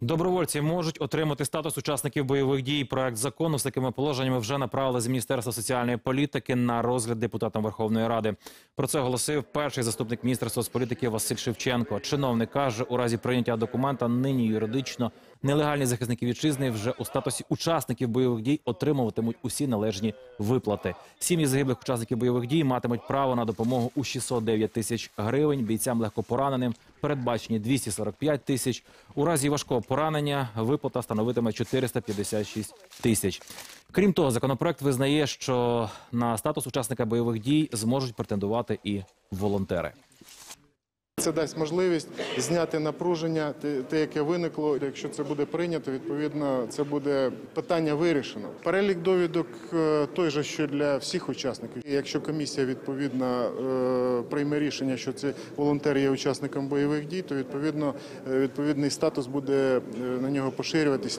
Добровольці можуть отримати статус учасників бойових дій. Проект закону з такими положеннями вже направили з Міністерства соціальної політики на розгляд депутатам Верховної Ради. Про це оголосив перший заступник міністра соцполітики Василь Шевченко. Чиновник каже, у разі прийняття документа нині юридично нелегальні захисники вітчизни вже у статусі учасників бойових дій отримуватимуть усі належні виплати. Сім'ї загиблих учасників бойових дій матимуть право на допомогу у 609 тисяч гривень. Бійцям легкопораненим передбачені 245 тисяч. У разі важкого поранення виплата становитиме 456 тисяч. Крім того, законопроект визнає, що на статус учасника бойових дій зможуть претендувати і волонтери. Це дасть можливість зняти напруження, те, яке виникло. Якщо це буде прийнято, відповідно, це буде питання вирішено. Перелік довідок е, той же, що для всіх учасників. Якщо комісія відповідно е, прийме рішення, що це волонтер є учасником бойових дій, то відповідно е, відповідний статус буде на нього поширюватися.